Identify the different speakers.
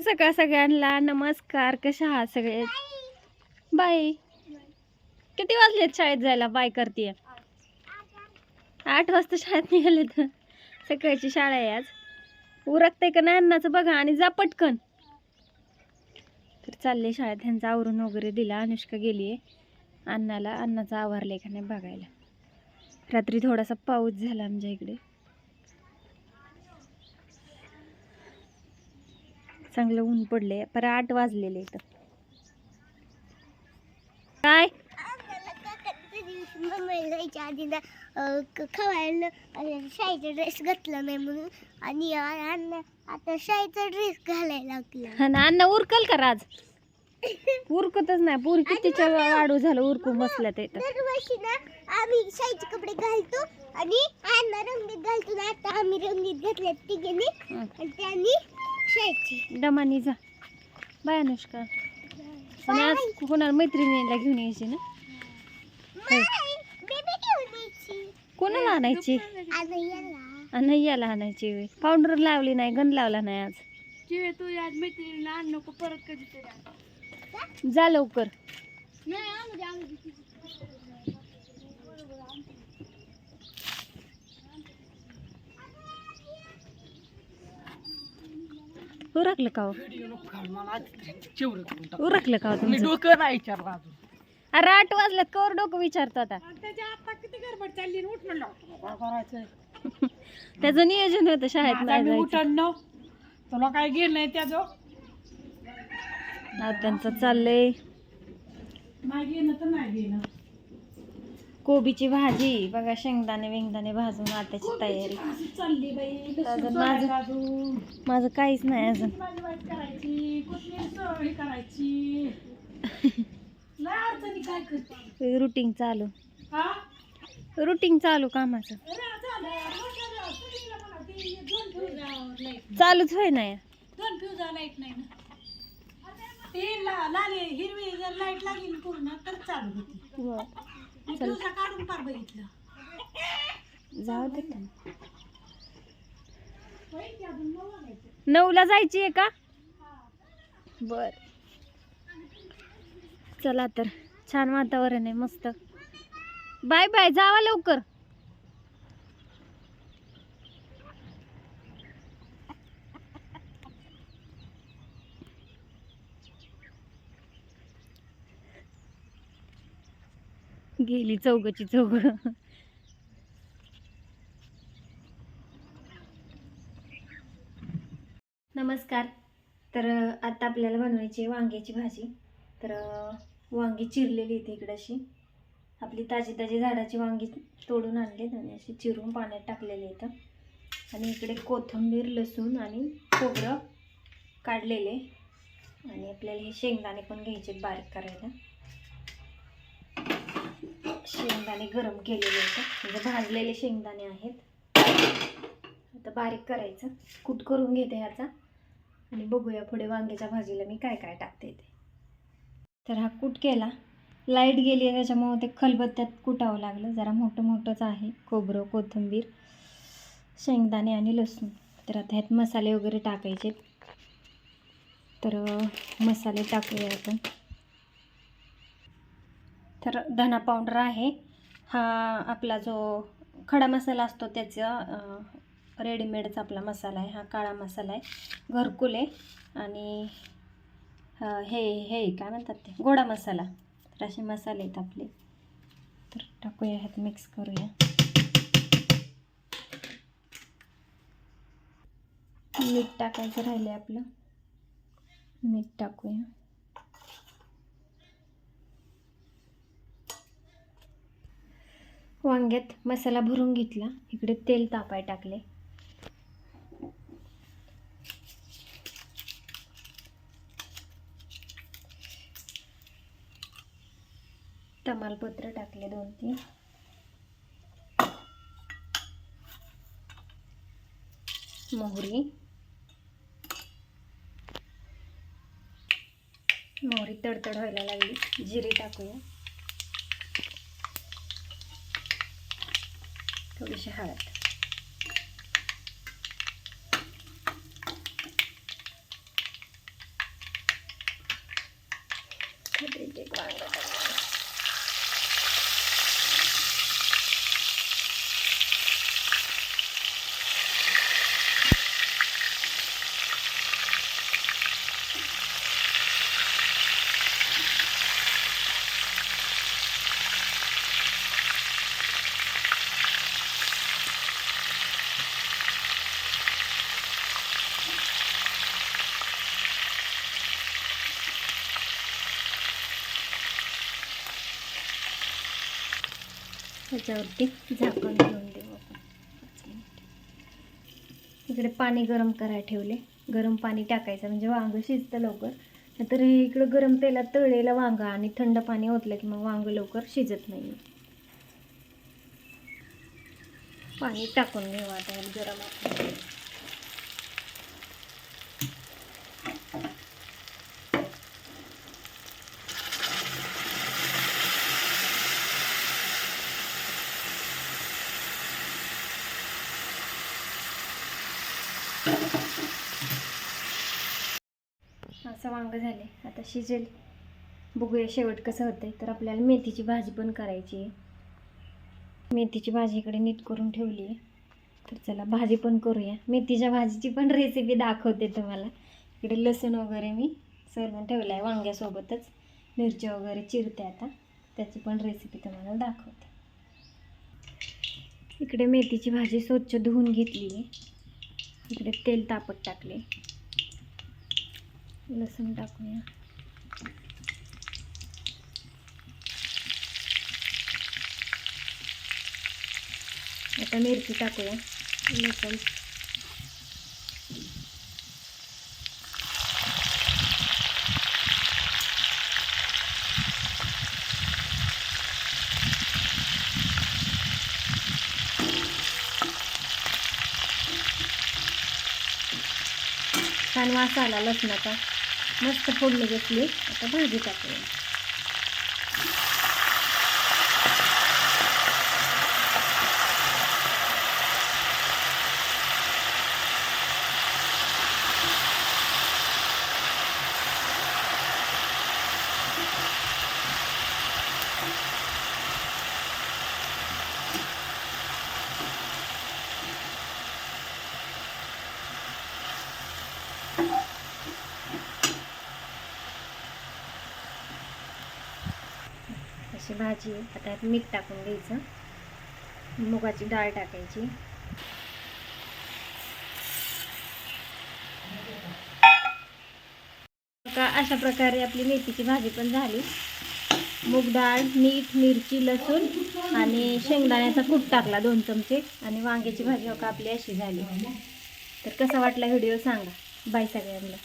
Speaker 1: सकाळ सगळ्यांना नमस्कार कशा आहात सगळे? बाय किती वाजलेत शाळेत जायला? बाय करते आठ वाजता शाळेत निघाले तर सकाळची शाळा आहे आज. उरकते का नाही अन्नाचं बघा आणि जा पटकन. तर चालले शाळेत. ह्यांचं आवरून वगैरे दिला. अनुष्का गेली आहे अन्नाला अन्नाचं आवरले का नाही बघायला. रात्री थोडासा पाऊस झाला आमच्या इकडे. चांगलं ऊन पडले पर आठ वाजलेले इथं. काय?
Speaker 2: जायच्या आधी खवायला शाळेचा ड्रेस घातला नाही म्हणून. आणि अण्णा आता शाळेचा ड्रेस घालायला लागला.
Speaker 1: हा ना अण्णा उरकल का राज? उरकतच नाही. पुरी कितीच्या वाढू झालं उरकून बसल्या ते
Speaker 2: दरवर्षी ना आम्ही शाळेचे कपडे घालतो आणि अण्णा रंगीत घालतो. ना आता आम्ही रंगीत घातले तिघींनी. आणि त्यांनी
Speaker 1: दमानी जा. बाय अनुष्का. आणि आज कोणाला मैत्रिणीला घेऊन यायची ना? कोणाला आणायची? अनय्याला. आणायची. पावडर लावली नाही गण लावला नाही आज.
Speaker 2: तू आज मैत्रिणीला आण नको परत कधी
Speaker 1: जा लवकर.
Speaker 2: नाही आम्ही आम्ही
Speaker 1: उरकलं का हो? उरकलं का हो तुमचं?
Speaker 3: डोकं नाही विचारलं अजून.
Speaker 1: अरे आठ वाजल्यात कवर डोकं विचारतो आता.
Speaker 3: त्याच्या आता किती गडबड चालली उठ म्हणलं
Speaker 1: त्याचं नियोजन होतं शाळेत
Speaker 3: माझा
Speaker 1: नाही
Speaker 3: मी
Speaker 1: जायचं.
Speaker 3: उठण. न तुला काय गेलं नाही त्याचं?
Speaker 1: त्यांचं चाललंय.
Speaker 3: नाही गेलं तर नाही गेलं
Speaker 1: कोबीची भाजी. बघा शेंगदाणे वेंगदाणे भाजून आताची तयारी.
Speaker 3: चालली बाई.
Speaker 1: अजून
Speaker 3: लसूण
Speaker 1: माझं- माझं काहीच नाही अजून.
Speaker 3: करायची. हे
Speaker 1: रुटीन चालू.
Speaker 3: हा?
Speaker 1: रुटीन चालू कामाचं. चालूच होय नाही
Speaker 3: दोन फ्यूज लाइट नाही ना. ती ला- लाली हिरवी जर लाइट लागली पूर्ण तर चालू होती.
Speaker 1: चल.
Speaker 3: फ्यूजा काढून पार बघितलं.
Speaker 1: जाऊ दे. नऊला जायची आहे का? बर. चला तर. छान वातावरण आहे मस्त. बाय बाय जावा लवकर. गेली चौघची चौघ. नमस्कार. तर आता आपल्याला बनवायची आहे वांग्याची भाजी. तर वांगी चिरलेली इथे इकडे अशी. आपली ताजी ताजी झाडाची वांगी तोडून आणलीत आणि अशी चिरून पाण्यात टाकलेली इथं आणि इकडे कोथिंबीर लसूण आणि खोबरं काढलेले. आणि आपल्याला हे शेंगदाणे पण घ्यायचे बारीक करायला. शेंगदाणे गरम केलेले होते. म्हणजे भाजलेले शेंगदाणे आहेत. आता बारीक करायचं. कूट करून घेते ह्याचा. आणि बघूया पुढे वांग्याच्या भाजीला मी काय काय टाकते ते. तर हा कूट केला. लाइट गेली आहे त्याच्यामुळं ते खलबत्त्यात कुटावं लागलं. जरा मोठं मोठंच आहे. खोबरं कोथिंबीर शेंगदाणे आणि लसूण. तर आता ह्यात मसाले वगैरे टाकायचे. तर मसाले टाकूया आपण. तर धना पावडर आहे. हा आपला जो खडा मसाला असतो त्याचा रेडीमेडचा आपला मसाला आहे हा काळा मसाला आहे घरकुल आहे. आणि हे हे काय म्हणतात ते? गोडा मसाला. तर असे मसाले आहेत आपले. तर टाकूया ह्यात मिक्स करूया. मीठ टाकायचं राहिलं आपलं. मीठ टाकूया. वांग्यात मसाला भरून घेतला. इकडे तेल तापाय टाकले. तमालपत्र टाकले दोन तीन. मोहरी. मोहरी तडतड व्हायला लागली. जिरे टाकूया. Då är så här. Det blir det त्याच्यावरती झाकण ठेवून देऊ आपण. इकडे पाणी गरम करायला ठेवले. गरम पाणी टाकायचं म्हणजे वांग शिजतं लवकर. नाहीतर हे इकडं गरम तेलात तळलेलं वांगा आणि थंड पाणी ओतलं की मग वांग लवकर शिजत नाही पाणी टाकून घेऊ आता गरम असं वांग झाले. आता शिजेल. बघूया शेवट कसं होतंय. तर आपल्याला मेथीची भाजी पण करायची आहे. मेथीची भाजी इकडे नीट करून ठेवली आहे. तर चला भाजी पण करूया. मेथीच्या भाजीची पण रेसिपी दाखवते तुम्हाला. इकडे लसूण वगैरे मी सोलून ठेवलं आहे वांग्यासोबतच. मिरच्या वगैरे चिरते आता. त्याची पण रेसिपी तुम्हाला दाखवते. इकडे मेथीची भाजी स्वच्छ धुवून घेतली आहे. इकडे तेल तापत टाकले. लसन टाकूया. आता मिरची टाकूया. लसूण. छान वास आला लसणाचा. मस्त फोडणी घेतली आता भाजी टाकूया. अशी भाजी आहे. आता यात मीठ टाकून द्यायचं मुगाची डाळ टाकायची. का अशा प्रकारे आपली मेथीची भाजी पण झाली. मूग डाळ मीठ मिरची लसूण आणि शेंगदाण्याचा कूट टाकला दोन चमचे आणि वांग्याची भाजी हो का आपली अशी झाली. तर कसा वाटला व्हिडिओ सांगा. बाय सगळ्यांना.